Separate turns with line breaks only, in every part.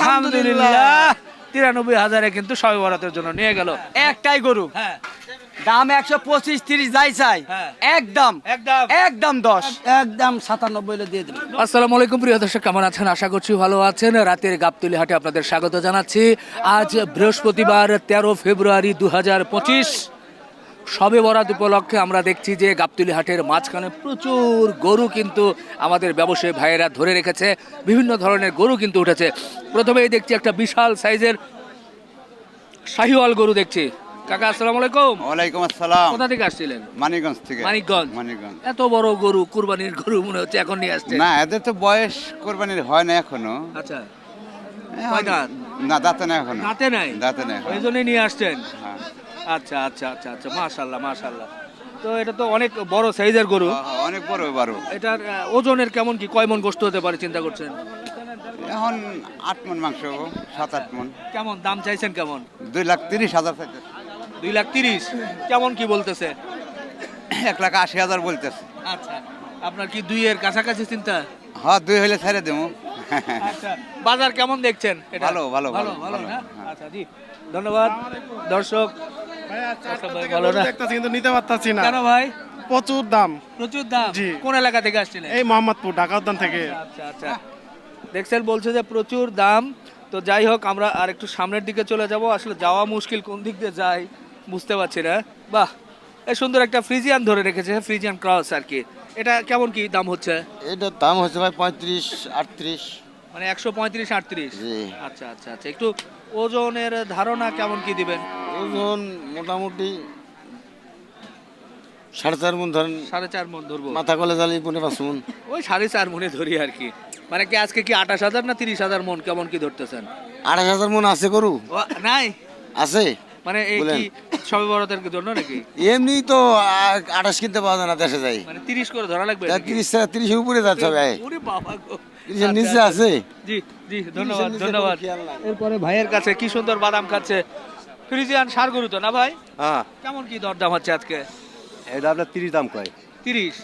আলহামদুলিল্লাহ। তিরানব্বই হাজারে কিন্তু সবে বরাতের জন্য নিয়ে গেল।
একটাই গরু।
হ্যাঁ।
দাম একশো পঁচিশ তিরিশ যাই চাই।
হ্যাঁ।
একদম।
একদম।
একদম দশ। একদম সাতানব্বই দিয়ে দেবেন
আসসালামু আলাইকুম প্রিয় দর্শক কেমন আছেন? আশা করছি ভালো আছেন। রাতের গাবতলি হাটে আপনাদের স্বাগত জানাচ্ছি। আজ বৃহস্পতিবার তেরো ফেব্রুয়ারি দু হাজার পঁচিশ। সবে বরাত উপলক্ষে আমরা দেখছি যে গাবতলি হাটের মাঝখানে প্রচুর গরু কিন্তু আমাদের ব্যবসায়ী ভাইয়েরা ধরে রেখেছে। বিভিন্ন ধরনের গরু কিন্তু উঠেছে। প্রথমেই দেখছি একটা বিশাল সাইজের শাহিওয়াল গরু দেখছি। কাকা আসসালামু আলাইকুম।
ওয়ালাইকুম আসসালাম।
কোথা থেকে আসছিলেন?
মানিকগঞ্জ থেকে।
মানিকগঞ্জ।
মানিকগঞ্জ।
এত বড় গরু কুরবানির গরু মনে হচ্ছে এখন নিয়ে আসছে।
না এদের তো বয়স কোরবানির হয় না এখনও।
আচ্ছা।
না দাঁতে না এখনও।
দাঁতে নাই?
দাঁতে না
ওই জন্যই নিয়ে আসছেন।
হ্যাঁ।
আচ্ছা আচ্ছা আচ্ছা আচ্ছা মাশাল্লাহ মাশাল্লাহ তো এটা তো অনেক বড় সাইজের গরু।
হ্যাঁ, হ্যাঁ, অনেক বড় বারো।
এটার ওজনের কেমন কি কয় মন গোস্ত হতে পারে চিন্তা করছেন?
এখন আট মন মাংস সাত আট মন।
কেমন দাম চাইছেন কেমন?
দুই লাখ তিরিশ হাজার
দুই লাখ তিরিশ কেমন কি বলতেছে?
এক লাখ আশি হাজার বলতেছে।
আচ্ছা আপনার কি দুইয়ের কাছাকাছি চিন্তা?
হ্যাঁ দুই হলে ছেড়ে দেবো।
আচ্ছা বাজার কেমন দেখছেন? এটা
ভালো, ভালো,
ভালো
ভালো, হ্যাঁ।
আচ্ছা জি ধন্যবাদ। দর্শক ভালো না।
দেখতাছি কিন্তু নিতে পারতাছি না।
কেন ভাই?
প্রচুর দাম।
প্রচুর দাম?
জি।
কোন এলাকা থেকে আসছিলেন?
এই মোহাম্মদপুর ঢাকা উদ্যান থেকে।
আচ্ছা আচ্ছা দেখছেন বলছে যে প্রচুর দাম। তো যাই হোক আমরা আর একটু সামনের দিকে চলে যাব। আসলে যাওয়া মুশকিল কোন দিক দিয়ে যাই বুঝতে পারছি না। বাহ এই সুন্দর একটা ফ্রিজিয়ান ধরে রেখেছে ফ্রিজিয়ান ক্রস আর কি। এটা কেমন কি দাম হচ্ছে?
এটার দাম হচ্ছে ভাই পঁয়ত্রিশ আটত্রিশ।
মানে একশো পঁয়ত্রিশ আটত্রিশ?
জি।
আচ্ছা আচ্ছা আচ্ছা। একটু ওজনের ধারণা কেমন কি দিবেন?
ওজন মোটামুটি সাড়ে চার মন ধরেন।
সাড়ে চার মন ধরবো।
মাথা কলে জালি পনেরো পাঁচ মন।
ওই সাড়ে চার মনে ধরি আর কি। মানে কি আজকে কি আঠাশ হাজার না তিরিশ হাজার মন কেমন কি ধরতেছেন?
আড়াই হাজার মন আছে গরু?
ও, নাই?
আছে?
মানে এই
বলেন।
কি সবে বড়দের জন্য নাকি?
এমনি তো আ- আঠাশ কিনতে পাওয়া যায় না দেশে যাই।
মানে তিরিশ করে ধরা লাগবে নাকি?
তিরিশ তিরিশের উপরে যাচ্ছে ভাই।
ওরে বাবা গো।
নিচে আছে।
জি জি ধন্যবাদ ধন্যবাদ।
কোনো খেয়াল নাই।
এরপরে ভাইয়ের কাছে কি সুন্দর বাদাম খাচ্ছে। ফ্রিজিয়ান সার গরু তো না ভাই?
হ্যাঁ।
কেমন কি দরদাম হচ্ছে আজকে?
এটা আপনার তিরিশ দাম কয়?
তিরিশ।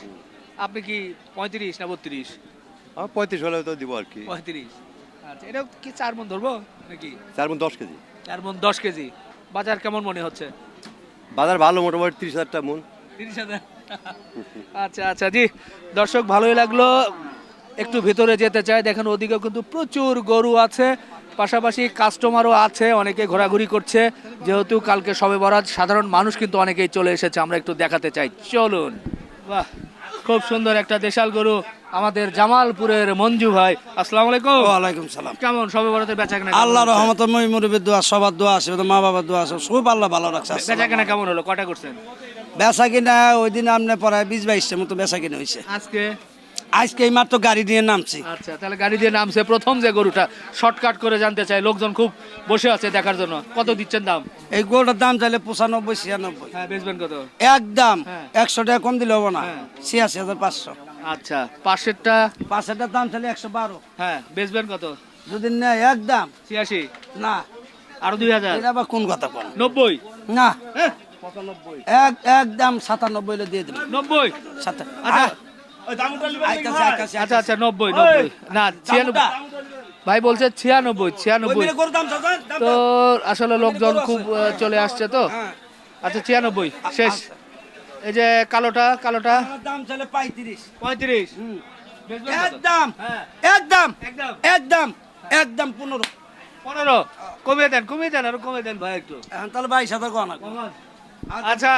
আপনি কি পঁয়ত্রিশ না বত্রিশ?
পঁয়ত্রিশ হলে তো দিব আর কি।
পঁয়ত্রিশ। আচ্ছা এটা কি চার মন ধরবো নাকি?
চার মন দশ কেজি।
চার মন দশ কেজি। বাজার কেমন মনে হচ্ছে?
বাজার ভালো মোটামুটি তিরিশ হাজার টাকা মন।
তিরিশ হাজার। আচ্ছা আচ্ছা জি। দর্শক ভালোই লাগল। একটু ভেতরে যেতে চাই দেখেন ওদিকেও কিন্তু প্রচুর গরু আছে পাশাপাশি কাস্টমারও আছে অনেকে ঘোরাঘুরি করছে। যেহেতু কালকে সবে বরাত সাধারণ মানুষ কিন্তু অনেকেই চলে এসেছে আমরা একটু দেখাতে চাই। চলুন। বাহ খুব সুন্দর একটা দেশাল গরু আমাদের জামালপুরের মঞ্জু ভাই। আসসালামু আলাইকুম।
ওয়ালাইকুম সালাম।
কেমন সবে বরাতের বেচা কেনা
আল্লাহ রহমত মই মুরব্বীর দোয়া সবার দোয়া আছে মা বাবার দোয়া আছে সব আল্লাহ ভালো রাখছে
বেচা কেনা কেমন হলো? কটা করছেন?
বেচা কিনা ওই দিন আপনি প্রায় বিশ বাইশটার মতো বেচা কিনা হয়েছে
আজকে
আজকে এই মাত্র গাড়ি দিয়ে নামছি।
আচ্ছা তাহলে গাড়ি দিয়ে নামছে। প্রথম যে গরুটা শর্টকাট করে জানতে চাই লোকজন খুব বসে আছে দেখার জন্য। কত দিচ্ছেন দাম?
এই গরুটার দাম চাইলে পঁচানব্বই ছিয়ানব্বই।
হ্যাঁ বেচবেন কত?
একদম
হ্যাঁ।
একশো টাকা কম দিলে হব না।
হ্যাঁ।
ছিয়াশি হাজার পাঁচশো।
আচ্ছা পাশেরটা?
পাঁচশোটার দাম চাইলে একশো বারো।
হ্যাঁ বেচবেন কত?
যদি নেয় একদম।
ছিয়াশি?
না।
আরও দুই হাজার?
এটা আবার কোন কথা বল
নব্বই?
না।
হ্যাঁ,
এক একদম সাতানব্বই দিয়ে দেবেন
নব্বই?
সাতা
আচ্ছা
আইতাছে,
আচ্ছা আচ্ছা নব্বই নব্বই। না ছিয়ানব্বই। ভাই বলছে ছিয়ানব্বই ছিয়ানব্বই।
দাম
তো আসলে লোকজন খুব চলে আসছে তো।
হ্যাঁ।
আচ্ছা ছিয়ানব্বই শেষ। এই যে কালোটা কালোটা?
দাম। পঁয়ত্রিশ।
পঁয়ত্রিশ।
একদম
হ্যাঁ।
একদম।
একদম
একদম পনেরো।
পনেরো। কমিয়ে দেন কমিয়ে দেন আরও কমিয়ে দেন ভাই একটু।
এখন তাহলে বাইশ হাজার গহনা।
আচ্ছা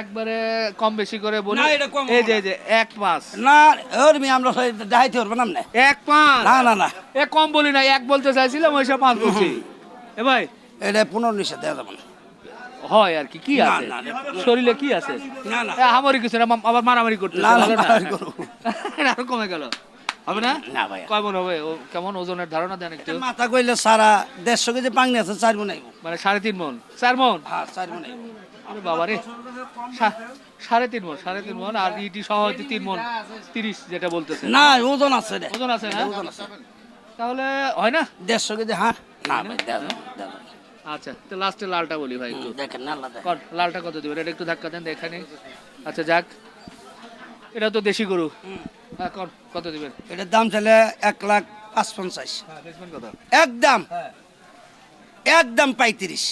একবারে কম বেশি করে বলি।
না, এটা কম
এই যে যে এক পাঁচ
না ওর মি আমরা দেখাইতে পারব না
এক পাঁচ
না না না।
এ কম বলি না এক বলতে চাইছিলাম ওই সব পাঁচ বলছি। এ ভাই?
এটা পনেরো নিশে দেওয়া যাবে না।
হয় আর কি কি আছে। শরীরে কি আছে?
না না।
হামারি কিছু না আবার মারামারি করতে
না, না।
আরও কমে গেল। হবে না?
না ভাই
কয় মন হবে? ও কেমন ওজনের ধারণা দেন একটু।
মাথা কইলে সারা দেড়শো কেজি পাংনি আছে চার মন আইব।
মানে সাড়ে তিন মন চার মন
হ্যাঁ চার মন আইব।
আরে বাবা রে সা- সাড়ে তিন মন সাড়ে তিন মন আর ইটি সহ তিন মন তিরিশ যেটা বলতেছে।
না ওজন আছে
ওজন আছে না? তাহলে হয় না?
দেড়শো কেজি হ্যাঁ না ভাই।
আচ্ছা তো লাস্টে লালটা বলি ভাই একটু।
দেখেন না
কর লালটা কত দিবেন? এটা একটু ধাক্কা দেন এখানে আচ্ছা যাক। এটা তো দেশি গরু। হ্যাঁ কর কত দিবেন?
এটার দাম চাইলে এক লাখ পাঁচ পঞ্চাশ
হ্যাঁ
একদম
হ্যাঁ।
একদম পঁয়ত্রিশ।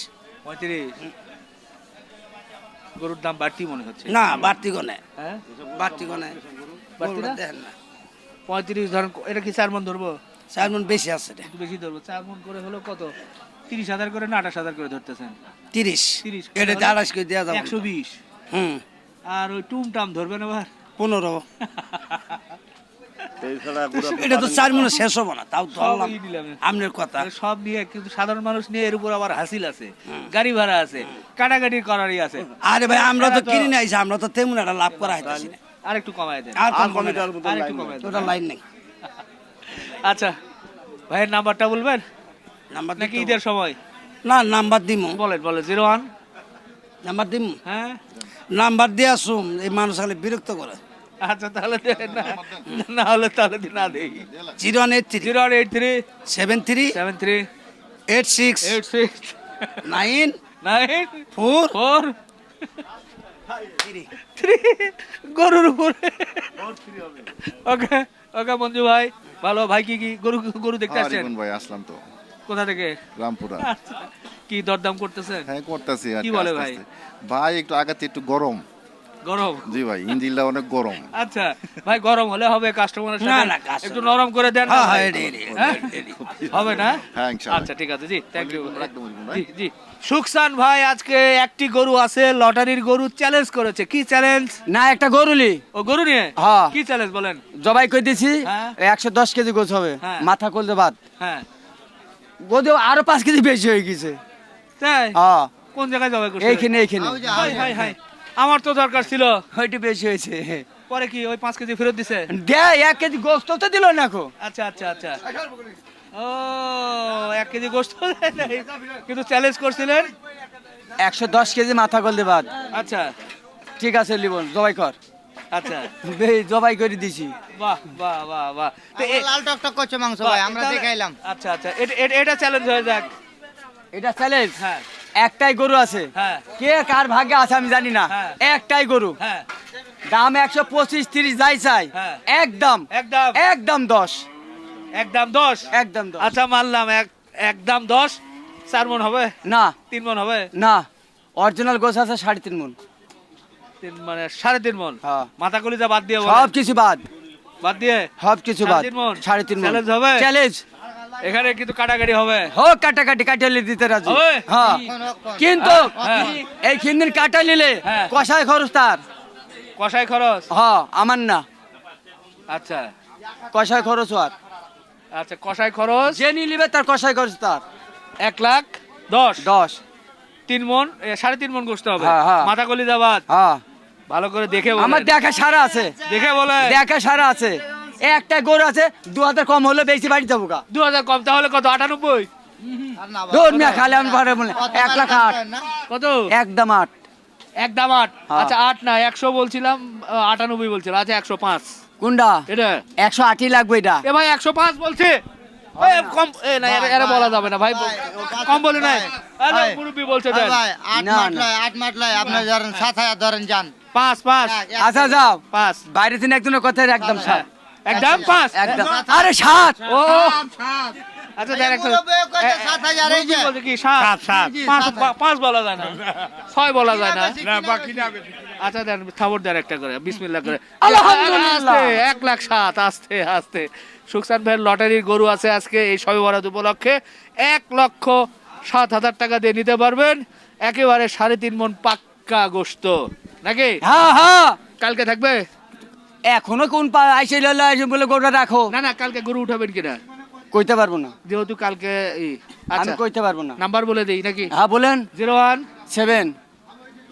পঁয়ত্রিশ। গরুর দাম বাড়তি মনে হচ্ছে?
না বাড়তি গনে।
হ্যাঁ?
বাড়তি গনে।
বাড়তি না?
দেখেন না।
পঁয়ত্রিশ ধরেন এটা কি চার মন ধরবো?
চার মন বেশি আছে
বেশি ধরবো। চার মন করে হলো কত? তিরিশ হাজার করে না আঠাশ হাজার করে ধরতেছেন?
তিরিশ।
তিরিশ
এটা আড়াইশ করে দেওয়া যাবে।
একশো বিশ।
হুম।
আর ওই টুম টাম ধরবেন আবার
পনেরো। এটা তো চার মনে শেষ হব না তাও
দিলাম।
আপনার কথা।
সব নিয়ে কিন্তু সাধারণ মানুষ নিয়ে এর উপর আবার হাসিল আছে। গাড়ি ভাড়া আছে। কাটাকাটি করারই আছে।
আরে ভাই আমরা তো কিনে নিয়ে আইছি আমরা তো তেমন একটা লাভ করা হইতেছি না।
আর একটু কমায় দেন।
আর কম কমে
আর একটু কমায় দেন।
লাইন নেই।
আচ্ছা ভাইয়ের নাম্বারটা বলবেন?
নাম্বার
নাকি ঈদের সময়?
না নাম্বার দিম।
বলেন বলেন জিরো ওয়ান।
নাম্বার দিম?
হ্যাঁ।
নাম্বার দিয়ে আসুম এই মানুষ খালি বিরক্ত করে।
আচ্ছা তাহলে দেন না না হলে তাহলে না দেই।
Zero one eight three.
Zero one eight three.
Seven three.
Seven three.
Eight six.
Eight six.
Nine.
Nine
four
four three গরুর উপরে। ওকে ওকে মঞ্জু ভাই ভালো ভাই কি কি গরু গরু দেখতে আসছেন?
ভাই আসলাম তো।
কোথা থেকে?
রামপুরা।
আচ্ছা। কি দরদাম করতেছেন?
হ্যাঁ করতেছি
কি
কি
বলে ভাই?
ভাই একটু আগাতে একটু গরম।
গরম?
জি ভাই ইঞ্জিনটা অনেক গরম।
আচ্ছা ভাই গরম হলে হবে কাস্টমারের সাথে
না,
একটু নরম করে দেন।
হ্যাঁ, হ্যাঁ,
হ্যাঁ? হবে না?
হ্যাঁ,
আচ্ছা ঠিক আছে জি থ্যাংক ইউ। জি জি। সুকসান ভাই আজকে একটি গরু আছে লটারির গরু চ্যালেঞ্জ করেছে। কি চ্যালেঞ্জ
না একটা গরুলি।
ও গরু নিয়ে?
হ্যাঁ।
কি চ্যালেঞ্জ বলেন?
জবাই করে দিছি
হ্যাঁ।
একশো দশ কেজি গোছ হবে
হ্যাঁ।
মাথা করলে বাদ।
হ্যাঁ।
গোদে আরও পাঁচ কেজি বেশি হয়ে গেছে।
তাই?
হ্যাঁ।
কোন জায়গায় যাবে
এইখানে এইখানে।
Hi hi hi. আমার তো দরকার ছিল।
ওইটি বেশি হয়েছে।
পরে কি ওই পাঁচ কেজি ফেরত দিছে?
দেয় এক কেজি গোস্ত তো দিল না কো
আচ্ছা আচ্ছা আচ্ছা। ও এক কেজি গোস্ত। কিন্তু চ্যালেঞ্জ করছিলেন?
একশো দশ কেজি মাথা করলে বাদ।
আচ্ছা।
ঠিক আছে লিবন জবাই কর।
আচ্ছা।
বে- জবাই করে দিছি।
বাহ বাহ বাহ বাহ। তো এ-
লাল টকটক করছে মাংস ভাই আমরা
তাহলে-
দেখাইলাম।
আচ্ছা আচ্ছা। এটা- এটা- এটা চ্যালেঞ্জ হয়ে যাক।
এটা চ্যালেঞ্জ
হ্যাঁ।
একটাই গরু আছে।
হ্যাঁ।
কে কার ভাগ্যে আছে আমি জানি না।
হ্যাঁ।
একটাই গরু।
হ্যাঁ।
দাম একশো পঁচিশ তিরিশ যাই চাই। একদম।
একদম।
একদম দশ।
একদম দশ?
একদম দশ।
আচ্ছা মানলাম এক একদম দশ। চার মন হবে?
না।
তিন মন হবে?
না। অরিজিনাল গোছ আছে সাড়ে তিন মন।
তিন মানে সাড়ে তিন মন। মাথা কলিজা বাদ দিয়ে।
সব কিছু বাদ।
বাদ দিয়ে?
সব কিছু বাদ? সাড়ে তিন মন।
Challenge হবে?
চ্যালেঞ্জ
এখানে কিন্তু কাটাকাটি হবে।
হোক কাটাকাটি কাটালি দিতে রাজি। হ্যাঁ। কিন্তু
হ্যাঁ।
এই কিনদিন কাটা নিলে
হ্যাঁ।
কষায় খরচ তার।
কষাই খরচ?
হ্যাঁ আমার না।
আচ্ছা।
কষায় খরচ আর।
আচ্ছা কষাই খরচ?
যে নিয়ে নিবে তার কষায় খরচ তার।
এক লাখ দশ।
দশ।
তিন মন সাড়ে তিন মন গোস্ত হবে।
হ্যাঁ, হ্যাঁ।
মাথা কলিজা বাদ।
হ্যাঁ।
ভালো করে দেখে
আমার দেখা সারা আছে।
দেখে বলে।
দেখা সারা আছে। একটা গরু আছে দু হাজার কম হলে বেশি বাড়ি যাব গা।
দু হাজার কম তাহলে কত? আটানব্বই?
দৌড় মিয়া খালি আমি পারে বলে এক লাখ আট।
কত?
একদম আট।
একদম আট?
হ্যাঁ।
আচ্ছা আট না একশো বলছিলাম আটানব্বই বলছিলাম আচ্ছা একশো পাঁচ।
কোনটা
এটা?
একশো আটই লাগবে এটা।
এ ভাই একশো পাঁচ বলছে? কম এ না এরা- এরা বলা যাবে না ভাই কম বলে নাই। মুরব্বি বলছে
ভাই আট মাঠ লয় আট মাঠ লয় আপনার ধরেন সাত হাজার ধরেন যান।
পাঁচ পাঁচ।
আচ্ছা যাও।
পাঁচ।
বাইরে থেকে একজনের কথা একদম সাত
একদম পাঁচ
একদম। আরে সাত।
ও। আচ্ছা দেন একটা
সাত হাজার এই যে।
মুরব্বি কি সাত। পাঁচ পাঁচ বলা যায় না। ছয় বলা যায় না। আচ্ছা দেন খবর দেন একটা করে বিসমিল্লাহ করে।
আলহামদুলিল্লাহ।
এক লাখ সাত আস্তে আস্তে। ভাইয়ের লটারির গরু আছে আজকে এই সবে বরাদ উপলক্ষে। এক লক্ষ সাত হাজার টাকা দিয়ে নিতে পারবেন। একেবারে সাড়ে তিন মন পাক্কা গোস্ত। নাকি?
হ্যাঁ হ্যাঁ।
কালকে থাকবে?
এখনও কোন পা আইসে ললে আইসে বলে গোটা রাখো।
না না কালকে গরু উঠাবেন কিনা?
কইতে পারব না।
যেহেতু কালকে ই,
আমি
আচ্ছা।
কইতে পারব না।
নাম্বার বলে দিই নাকি?
হ্যাঁ বলেন।
Zero one
seven.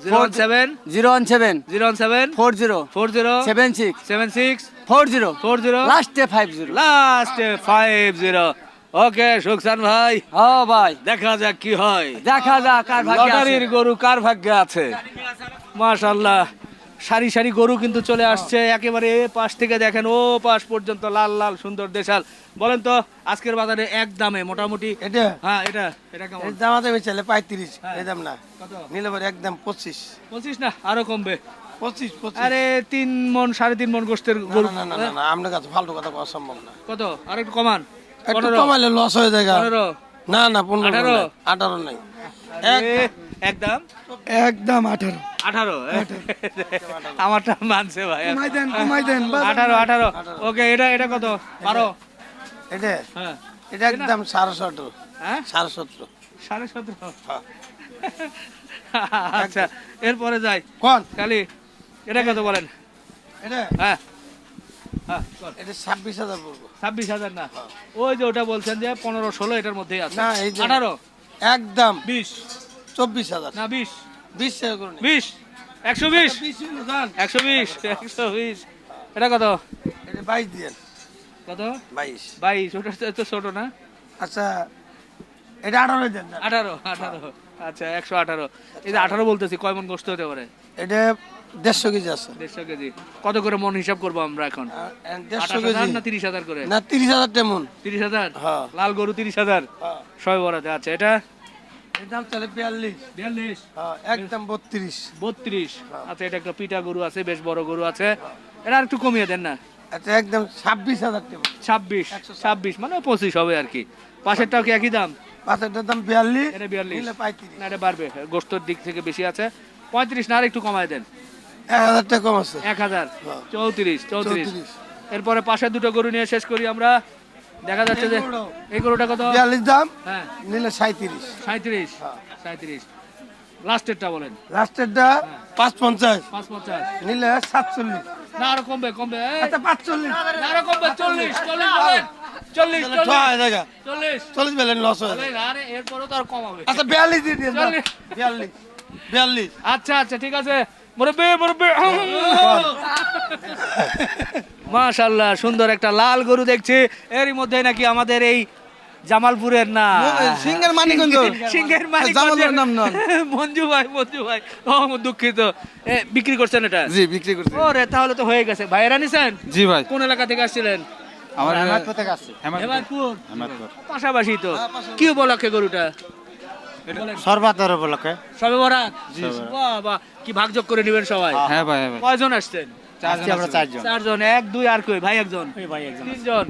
Zero one seven.
Zero one seven.
Zero one seven.
Four zero.
Four zero.
Seven six.
Seven six.
Four zero.
Four zero.
লাস্টে ফাইভ জিরো।
লাস্টে ফাইভ জিরো। ওকে সুকসান ভাই।
ও ভাই।
দেখা যাক কি হয়।
দেখা যাক কার ভাগ্যে আছে।
লটারির গরু কার ভাগ্যে আছে? মাশাল্লাহ সারি সারি গরু কিন্তু চলে আসছে। একেবারে এ পাশ থেকে দেখেন ও পাশ পর্যন্ত লাল লাল সুন্দর দেশাল। বলেন তো আজকের বাজারে এক দামে মোটামুটি
এটা?
হ্যাঁ এটা এটা কেমন?
দাম আছে বেচালে পঁয়ত্রিশ
হ্যাঁ।
এই দাম না।
কত?
নিলে পরে একদম পঁচিশ।
বলছিস না আরও কমবে।
পঁচিশ পঁচিশ।
আরে তিন মন সাড়ে তিন মন গরু।
না না না না আপনার কাছে ফালতু কথা সম্ভব না।
কত? আর একটু কমান।
একটু
পনেরো।
লস হয়ে যায় না না পনেরো
আঠারো?
নাই, আঠারো নাই।
একদম
একদম আঠারো।
আঠারো? আমারটা মানছে ভাই।
কমাই দেন কমাই দেন।
আঠারো আঠারো। ওকে এটা এটা কত? বারো?
এটা
হ্যাঁ।
এটা একদম সাড়ে সতেরো।
হ্যাঁ?
সাড়ে সতেরো।
সাড়ে সতেরো? আচ্ছা এরপরে যাই।
কোন?
খালি এটা কত বলেন?
এটা?
হ্যাঁ। হ্যাঁ।
এটা ছাব্বিশ হাজার পড়ব
ছাব্বিশ হাজার না? ওই যে ওটা বলছেন যে পনেরো ষোলো এটার মধ্যেই আছে।
না, এই যে-
আঠারো?
একদম।
বিশ?
চব্বিশ হাজার।
না বিশ।
বিশ
বিশ। একশো বিশ। একশো বিশ একশো বিশ। এটা কত?
এটা বাইশ দিয়েন।
কত?
বাইশ।
বাইশ ওটা তো এত ছোট না?
আচ্ছা এটা আঠারো দেন
আঠারো আঠারো। আচ্ছা একশো আঠারো। এই যে আঠারো বলতেছি কয় মন গোস্ত হতে পারে?
এটা দেড়শো কেজি আছে।
দেড়শো কেজি। কত করে মন হিসাব করব আমরা এখন?
দেড়শো কেজি।
না তিরিশ হাজার করে?
না তিরিশ হাজার তেমন
তিরিশ হাজার?
হ্যাঁ।
লাল গরু তিরিশ হাজার? ছয় বরাতে। আচ্ছা এটা?
এর দাম চলে বিয়াল্লিশ।
বিয়াল্লিশ?
হ্যাঁ, একদম বত্রিশ।
বত্রিশ? আচ্ছা এটা একটা পিটা গরু আছে বেশ বড় গরু আছে। এটা আর একটু কমিয়ে দেন না।
আচ্ছা একদম ছাব্বিশ হাজার
ছাব্বিশ ছাব্বিশ মানে পঁচিশ হবে আর কি। পাশেরটাও কি একই দাম?
দাম বিয়াল্লিশ
এটা বিয়াল্লিশ। না এটা বাড়বে। গোস্তর দিক থেকে বেশি আছে। পঁয়ত্রিশ না আর একটু কমায় দেন।
এক হাজার টাকা কম আছে।
এক হাজার। চৌত্রিশ চৌত্রিশ।
চৌত্রিশ।
এরপরে পাশে দুটো গরু নিয়ে শেষ করি আমরা। দেখা যাচ্ছে যে এই গরুটা কত?
বিয়াল্লিশ দাম
হ্যাঁ।
নিলে সাঁত্রিশ
সাঁত্রিশ সাঁত্রিশ লাস্টেরটা বলেন।
লাস্টেরটা পাঁচ পঞ্চাশ
পাঁচ পঞ্চাশ
নিলে সাতচল্লিশ।
না আরও কমবে কমবে।
আচ্ছা পাঁচচল্লিশ।
না আরও কমবে চল্লিশ। চল্লিশ। বলেন। চল্লিশ চল্লিশ। চল্লিশ।
বেলেন লস হয়ে
আরে এরপরও তো আর কমাবে
আচ্ছা বিয়াল্লিশ দিয়ে দিয়ে বিয়াল্লিশ। বিয়াল্লিশ।
আচ্ছা আচ্ছা ঠিক আছে। মুরব্বি মুরব্বি। মাশাল্লাহ সুন্দর একটা লাল গরু দেখছি। এরই মধ্যে নাকি আমাদের এই জামালপুরের না
সিংহের মানিকগঞ্জ।
সিংহের মানিকগঞ্জের
জামালপুরের নাম নন।
মঞ্জু ভাই মঞ্জু ভাই। ও দুঃখিত। বিক্রি করছেন এটা?
জি বিক্রি করছি।
ওরে তাহলে তো হয়ে গেছে। ভাইয়েরা নিছেন?
জি ভাই।
কোন এলাকা থেকে আসছিলেন?
আমার
হেমাদপুর পাশাপাশি তো। কি উপলক্ষে গরুটা?
সর্বাতর উপলক্ষে।
সবে বরাত বাহ বাহ। কি ভাগযোগ করে নেবেন সবাই?
হ্যাঁ ভাই হ্যাঁ ভাই।
কয়জন আসছেন?
আজকে আমরা চারজন।
চারজন এক দুই আর কই? ভাই একজন। ভাই একজন তিনজন।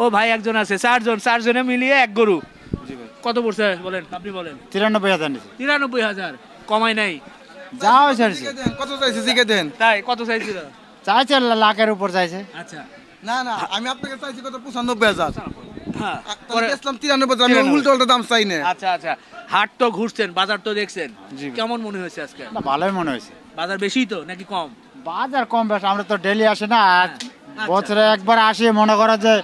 ও ভাই একজন আছে। চারজন চারজনে মিলিয়ে এক গরু। কত পড়ছে বলেন আপনি বলেন।
তিরানব্বই হাজার
তিরানব্বই হাজার কমাই নাই।
যা হয়েছে
কত চাইছি জিকে দেন।
তাই কত চাইছিল
চাইছে লাখের উপর চাইছে।
আচ্ছা।
না না আমি আপনাকে চাইছি কত? পঁচানব্বই হাজার।
হ্যাঁ
তিরানব্বই হাজার, আমি উল্টো উল্টো দাম চাই না।
আচ্ছা আচ্ছা। হাট তো ঘুরছেন বাজার তো দেখছেন। কেমন মনে হয়েছে আজকে?
ভালোই মনে হয়েছে।
বাজার বেশি তো নাকি কম?
বাজার কম বেশ আমরা তো ডেলি আসি না। আর বছরে একবার আসি মনে করো যে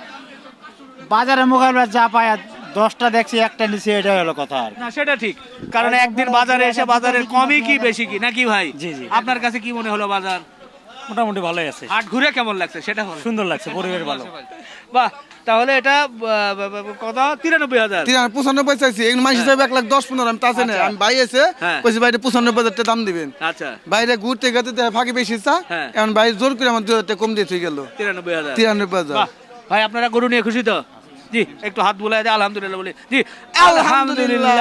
বাজারের মোকাবিলা যা পায় আর দশটা দেখছি একটা নিচে এটাই হলো কথা আর।
না সেটা ঠিক। কারণ একদিন বাজারে এসে বাজারের কমই কি বেশি কি নাকি ভাই?
জি, জি।
আপনার কাছে কি মনে হলো বাজার?
মোটামুটি ভালোই আছে।
হাট ঘুরে কেমন লাগছে সেটা
সুন্দর লাগছে পরিবেশ ভালো।
বাহ তাহলে এটা কত তিরানব্বই হাজার।
পঁচানব্বই চাইছি। মাস হিসাবে এক লাখ দশ পনেরো আমি তাছে না
আচ্ছা।
আমি এসে
হ্যাঁ।
কইছি বাইরে পঁচানব্বই হাজার দাম দিবেন।
আচ্ছা।
বাইরে ঘুরতে গেতে ফাঁকি বেশি চা।
হ্যাঁ।
এখন বাইরে জোর করে আমার দু হাজার কম দিয়ে গেল।
তিরানব্বই হাজার।
তিরানব্বই হাজার।
ভাই আপনারা গরু নিয়ে খুশি তো? জি একটু হাত বুলাই দেয় আলহামদুলিল্লাহ বলি। জি আলহামদুলিল্লাহ।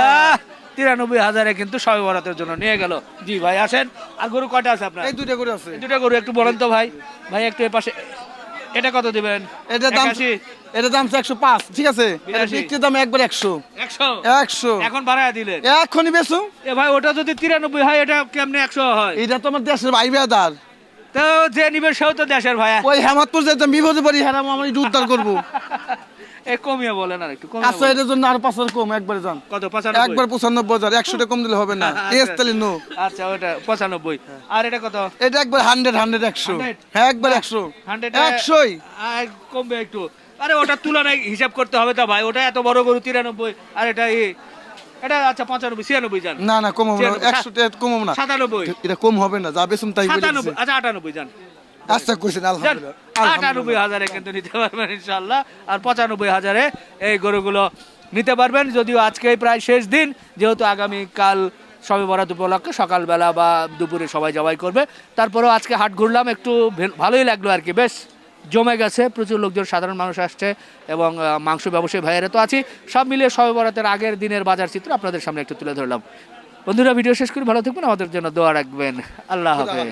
তিরানব্বই হাজারে কিন্তু সবাই বরাতের জন্য নিয়ে গেল। জি ভাই আসেন। আর গরু কয়টা আছে আপনার?
এই দুইটা করে আছে।
দুটা গরু একটু বলেন তো ভাই। ভাই একটু এ পাশে এটা কত দিবেন?
এটা দাম? এটা দাম একশো পাঁচ ঠিক আছে? বিক্রির দাম একবার একশো।
একশো? এখন বাড়ায় দিলে
এখনই বেছো
এ ভাই ওটা যদি তিরানব্বই হয় এটা কেমনে একশো হয়?
এটা তো আমার দেশের ভাই বেদার
তো যে নিবে সেও তো দেশের ভাইয়া।
ওই হেমাতপুর যেতে বিপদে পড়ি হেরাম আমি একটু উদ্ধার করব।
এ কমিয়ে বলেন আর একটু
আচ্ছা। এটার জন্য আর পাঁচ হাজার কম একবারে যান।
কত পঁচানব্বই?
একবার পঁচানব্বই হাজার একশো টাকা কম দিলে হবে না। এস তাহলে নো।
আচ্ছা ওটা পঁচানব্বই। আর এটা কত?
এটা একবার হান্ড্রেড হান্ড্রেড একশো। হ্যাঁ একবার একশো।
হান্ড্রেড
একশোই।
কমবে একটু। আরে ওটার তুলনায় হিসাব করতে হবে তো ভাই ওটা এত বড় গরু তিরানব্বই। আর এটা এটা আচ্ছা পঁচানব্বই ছিয়ানব্বই যান
না না কম হবে না একশো কম হবে না।
সাতানব্বই।
এটা কম হবে না যা বেসুম তাই
সাতানব্বই আচ্ছা আটানব্বই যান
আচ্ছা কইছেন আলহামদুলিল্লাহ
আটানব্বই হাজারে কিন্তু নিতে পারবেন ইনশাল্লাহ আর পঁচানব্বই হাজারে এই গরুগুলো নিতে পারবেন। যদিও আজকে প্রায় শেষ দিন যেহেতু আগামীকাল সবে বরাত উপলক্ষে সকালবেলা বা দুপুরে সবাই জবাই করবে। তারপরেও আজকে হাট ঘুরলাম একটু ভালোই লাগল আর কি বেশ। জমে গেছে প্রচুর লোকজন সাধারণ মানুষ আসছে এবং মাংস ব্যবসায়ী ভাইয়েরা তো আছি। সব মিলিয়ে সবে বরাতের আগের দিনের বাজার চিত্র আপনাদের সামনে একটু তুলে ধরলাম। বন্ধুরা ভিডিও শেষ করে ভালো থাকবেন। আমাদের জন্য দোয়া রাখবেন। আল্লাহ হাফেজ।